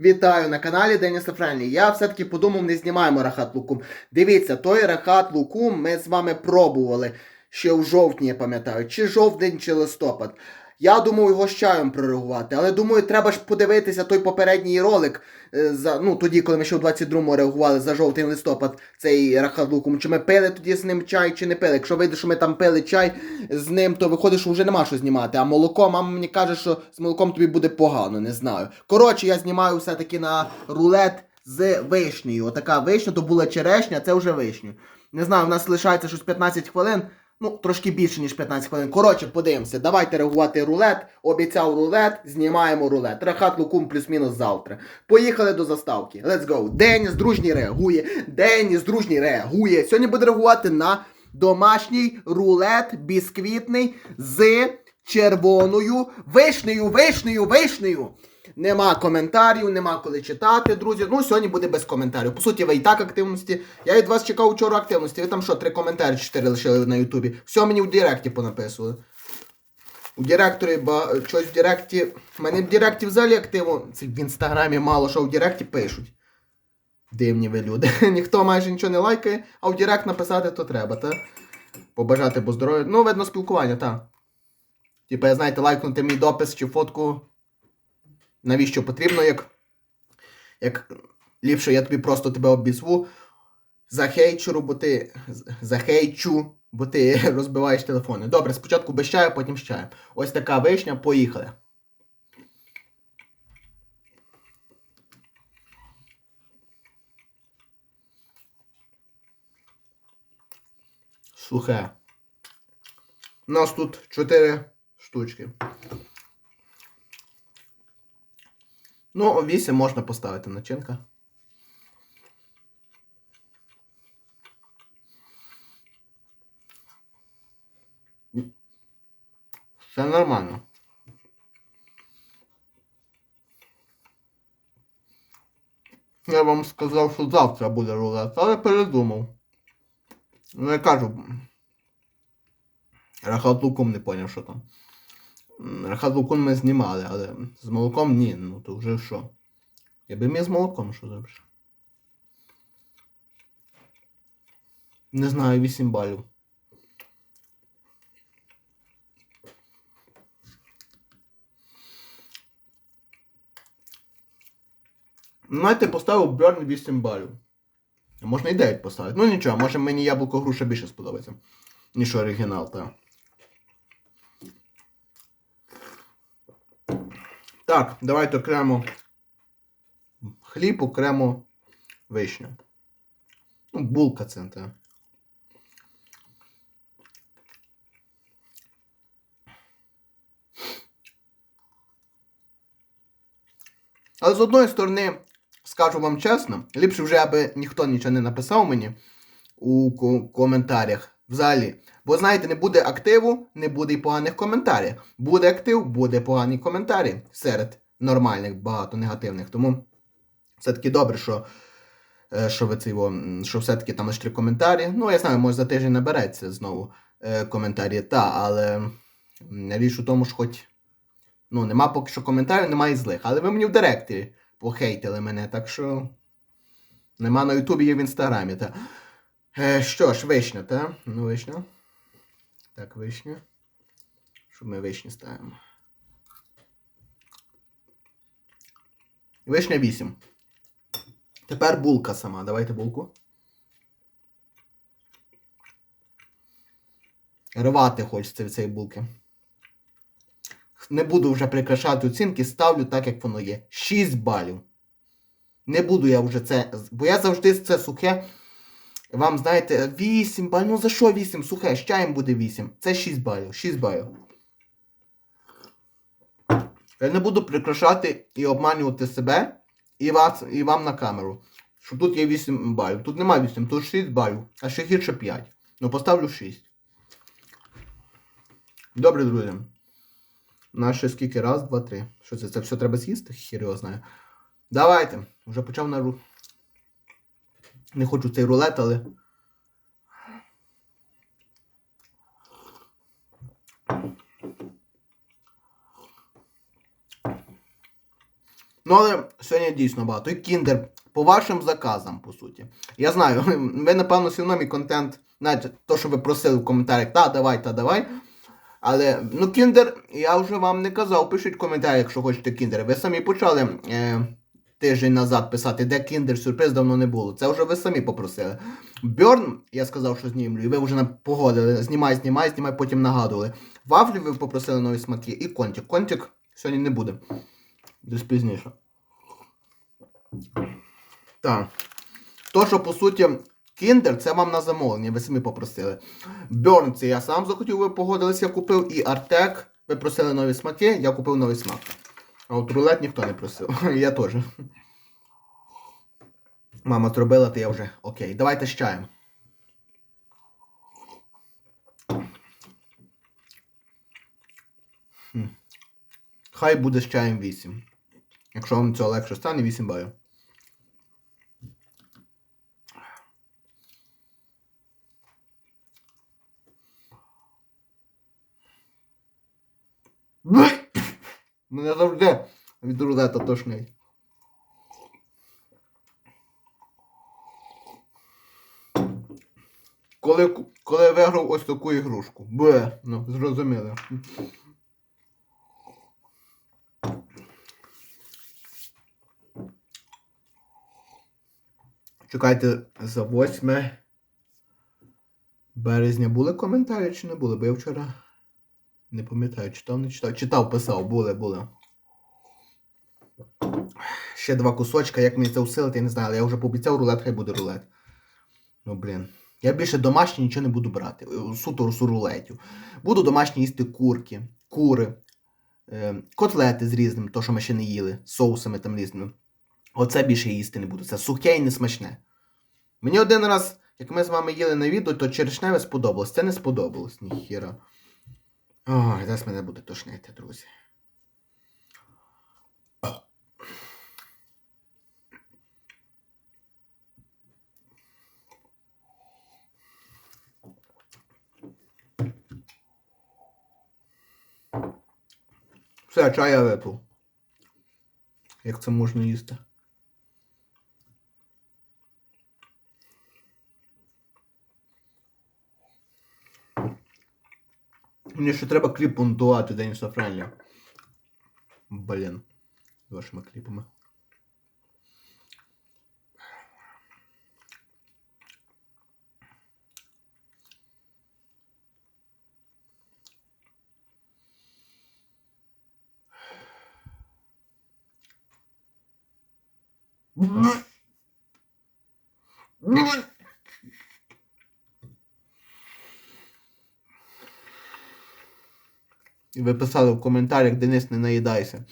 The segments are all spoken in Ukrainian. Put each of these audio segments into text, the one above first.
Вітаю на каналі Деніса Френлі. Я все-таки подумав, не знімаємо рахат лукум. Дивіться, той рахат лукум ми з вами пробували ще в жовтні, я пам'ятаю, чи жовтень, чи листопад. Я думав його з чаєм прореагувати, але думаю, треба ж подивитися той попередній ролик. е, За, ну, тоді, коли ми ще в 22-му реагували за жовтий листопад, цей рахат лукум. Чи ми пили тоді з ним чай, чи не пили. Якщо вийде, що ми там пили чай з ним, то виходить, що вже нема що знімати. А молоко, мама мені каже, що з молоком тобі буде погано, не знаю. Коротше, я знімаю все-таки на рулет з вишнею. Отака вишня, то була черешня, це вже вишню. Не знаю, у нас лишається щось 15 хвилин. Ну, трошки більше, ніж 15 хвилин. Коротше, подивимося. Давайте реагувати рулет. Обіцяв рулет, знімаємо рулет. Рахат лукум плюс-мінус завтра. Поїхали до заставки. Let's go. Деніс дружній реагує. Деніс дружній реагує. Сьогодні буде реагувати на домашній рулет бісквітний з червоною вишнею, вишнею, вишнею. Нема коментарів, нема коли читати, друзі. Ну, сьогодні буде без коментарів. По суті, ви і так активності. Я від вас чекав вчора активності. Ви там що, три коментарі, чотири лишили на Ютубі. Все мені в Директі понаписували. У Директорі, ба... щось в Директі. У мене в Директі взагалі активно. Це в інстаграмі мало що в Директі пишуть. Дивні ви люди. Ніхто майже нічого не лайкає, а в Директ написати то треба, так? Побажати бо здоров'я. Ну, видно, спілкування, так. Типа, знаєте, лайкнути мій допис чи фотку. Навіщо потрібно, як. Як ліпше я тобі просто тебе обізву. Захейчу, бо ти. Захейчу, бо ти розбиваєш телефони. Добре, спочатку без чаю, потім з чаєм. Ось така вишня, поїхали. Сухе. У нас тут 4 штучки. Ну, 8 можна поставити начинка. Все нормально. Я вам сказав, що завтра буде рулет, але передумав. Ну, я кажу. Рахат луком не поняв, що там. Рахат ми знімали, але з молоком ні, ну то вже що. Я би міг з молоком що добре. Не знаю, 8 балів. Знаєте, поставив Burn 8 балів. Можна і 9 поставити. Ну нічого, може мені яблуко груша більше сподобається, ніж оригінал, так. Так, давайте окремо хліб, окремо вишню. Ну, булка це, так. Але з одної сторони, скажу вам чесно, ліпше вже, аби ніхто нічого не написав мені у коментарях. Взагалі. Бо знаєте, не буде активу, не буде й поганих коментарів. Буде актив, буде погані коментарі серед нормальних, багато негативних. Тому все-таки добре, що, е, що ви це що все-таки там лише три коментарі. Ну, я знаю, може за тиждень набереться знову е, коментарі, та, але річ у тому, що хоч ну, нема поки що коментарів, немає злих. Але ви мені в директорі похейтили мене, так що нема на Ютубі, є в інстаграмі. Та. Е, що ж, вишня, та? Ну, вишня. Так, вишня. Що ми вишні ставимо? Вишня 8. Тепер булка сама. Давайте булку. Рвати хочеться від цієї булки. Не буду вже прикрашати оцінки, ставлю так, як воно є. 6 балів. Не буду я вже це. Бо я завжди це сухе. Вам знаєте, 8 балів. Ну за що 8? Сухе, з чаєм буде 8. Це 6 балів. 6 балів. Я не буду прикрашати і обманювати себе і вас, і вам на камеру. Що тут є 8 балів. Тут немає 8, тут 6 балів. А ще гірше 5. Ну поставлю 6. Добре, друзі. На ще скільки? Раз, два, три. Що це? Це все треба з'їсти? Хір його знає. Давайте. Вже почав на ру. Не хочу цей рулет, але. Ну, але сьогодні дійсно багато. І кіндер по вашим заказам, по суті. Я знаю, ви, напевно, все одно мій контент, знаєте, то, що ви просили в коментарях, та давай, та давай. Але, ну, кіндер, я вже вам не казав, пишіть в коментарях, якщо хочете кіндер. Ви самі почали е, тиждень назад писати, де кіндер, сюрприз давно не було. Це вже ви самі попросили. Бьорн, я сказав, що знімлю, і ви вже погодили. Знімай, знімай, знімай, потім нагадували. Вафлі ви попросили нові смаки і контик. Контик сьогодні не буде. Десь пізніше. Так. То, що по суті, кіндер, це вам на замовлення, ви самі попросили. Бьорн, це я сам захотів, ви погодилися, я купив. І Артек, ви просили нові смаки, я купив новий смак. А от рулет ніхто не просив. Я теж. Мама зробила, то я вже окей. Давайте з чаєм. Хай буде з чаєм 8. Якщо вам цього легше стане, 8 балів. Мене завжди від рулета тошнить. Коли, коли виграв ось таку ігрушку. Бе, ну, зрозуміли. Чекайте за 8 березня були коментарі чи не були? Бо я вчора не пам'ятаю, читав, не читав. Читав, писав, були, були. Ще два кусочка, як мені це усилити, я не знаю, але я вже пообіцяв рулет, хай буде рулет. Ну, блін. Я більше домашнє нічого не буду брати. Суто з рулетів. Буду домашні їсти курки, кури, е, котлети з різним, то, що ми ще не їли, соусами там різними. Оце більше їсти не буду. Це сухе і несмачне. Мені один раз, як ми з вами їли на відео, то черешневе сподобалось. Це не сподобалось, ніхіра. Ой, зараз мене буде тошнити, друзі. Все, чай я випив. Як це можна їсти? Мені ще треба кліп монтувати День Сафрання. Блін. З вашими кліпами. І Ви писали в коментарях, Денис, не наїдайся.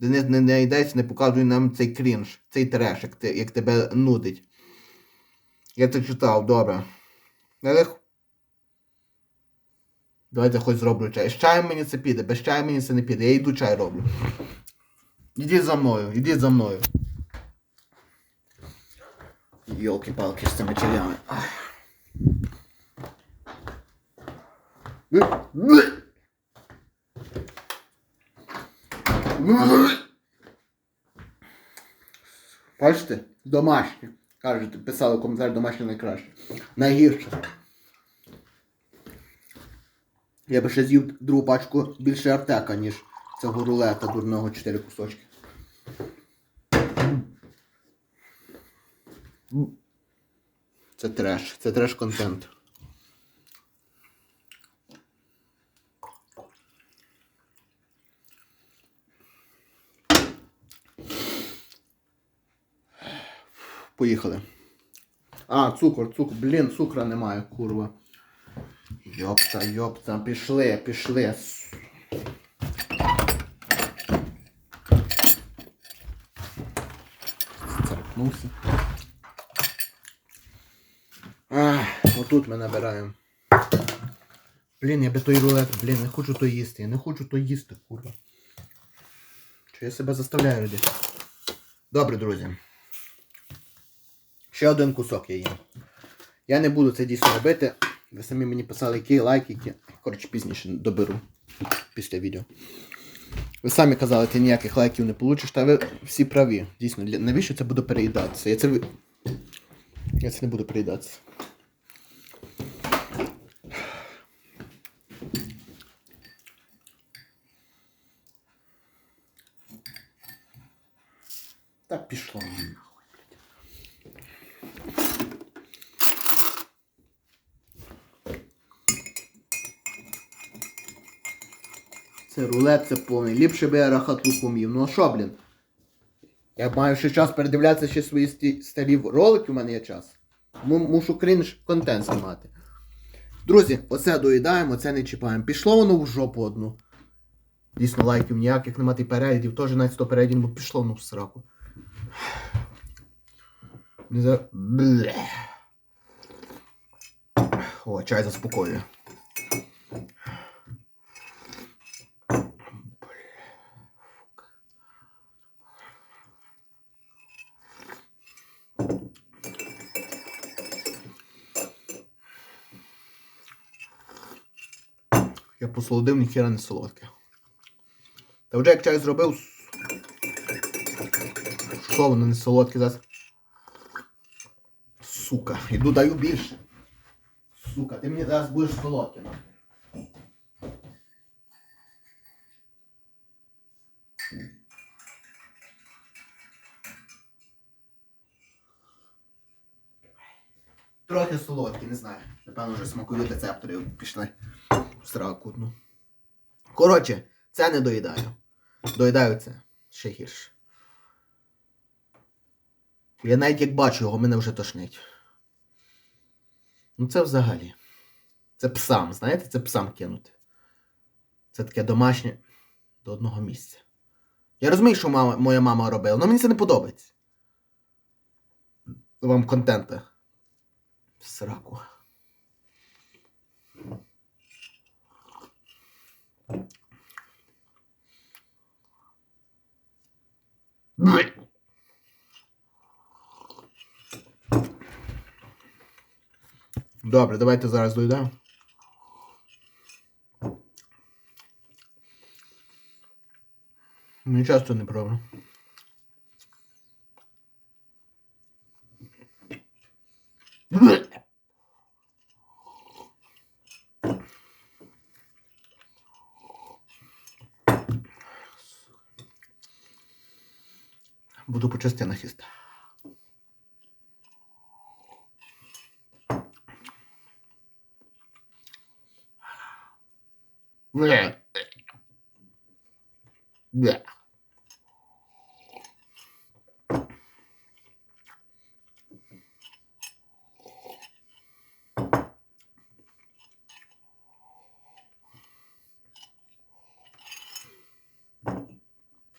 Денис, не наїдайся, не показуй нам цей крінж, цей треш, як, ти, як тебе нудить. Я це читав, добре. Але... Давайте хоч зроблю чай. З чаєм мені це піде, без чаю мені це не піде. Я йду чай роблю. Ідіть за мною, ідіть за мною. Йолки-палки з цими чаями. Ах. Бачите? Домашнє. Кажете, писали в коментарі домашнє найкраще. Найгірше. Я би ще з'їв другу пачку більше артека, ніж цього рулета дурного 4 кусочки. Це треш, це треш контент. Поїхали. А, цукор, цукор. Блін, цукра немає, курва. Йопта, йопта, пішли, пішли. Царапнувся. Ах, отут ми набираємо. Блін, я би той рулет, блін, не хочу то їсти. Я не хочу то їсти, курва. Чи я себе заставляю робити? Добре, друзі. Ще один кусок я їм. Я не буду це дійсно робити. Ви самі мені писали, які лайки, які. Коротше, пізніше доберу після відео. Ви самі казали, ти ніяких лайків не получиш, та ви всі праві. Дійсно, навіщо це буде переїдатися? Я це Я це не буду переїдатися. Та пішло Це рулет, це повний. Ліпше би я рахат їв. Ну а що, блін? Я маю ще час передивлятися ще свої старі ролики, у мене є час. Му- мушу крінж контент знімати. Друзі, оце доїдаємо, це не чіпаємо. Пішло воно в жопу одну. Дійсно, лайків ніяких немає і переглядів, теж навіть 100 переглядів, бо пішло воно в сраку. Не за... Бле. О, чай заспокоює. Я посолодив, ніхіра не солодке. Та вже як чай зробив. Що воно не солодке зараз? Сука, іду даю більше. Сука, ти мені зараз будеш солодким. Трохи солодкі, не знаю. Напевно, вже смакові рецептори пішли сраку. Ну. Коротше, це не доїдаю. Доїдаю це ще гірше. Я навіть як бачу його, мене вже тошнить. Ну це взагалі. Це псам, знаєте, це псам кинути. Це таке домашнє до одного місця. Я розумію, що мама, моя мама робила, але мені це не подобається. Вам контента. Сраку. Добре, давайте зараз доїдаємо. Ну, часто не пробую. Буду по частинах їсти. Бля.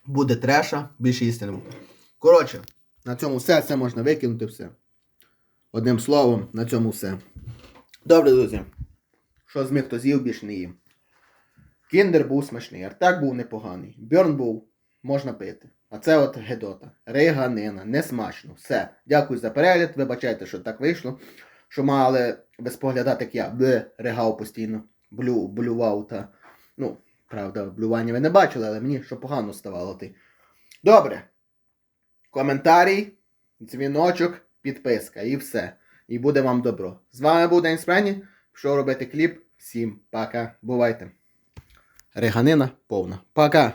Буде треша, більше їсти не буде. Коротше, на цьому все, це можна викинути все. Одним словом, на цьому все. Добре, друзі. Що зміг, то з'їв, більше не їм. Кіндер був смачний, артак був непоганий. Бьорн був, можна пити. А це от Гедота. Риганина, несмачно. Все. Дякую за перегляд. Вибачайте, що так вийшло. Що мали ви споглядати, як я бле, ригав постійно. Блю, блював та. Ну, правда, блювання ви не бачили, але мені що погано ставало ти. Добре. Коментарій, дзвіночок, підписка і все. І буде вам добро. З вами був День Спрені. Що робити кліп. Всім пока. Бувайте. Реганина повна. Пока.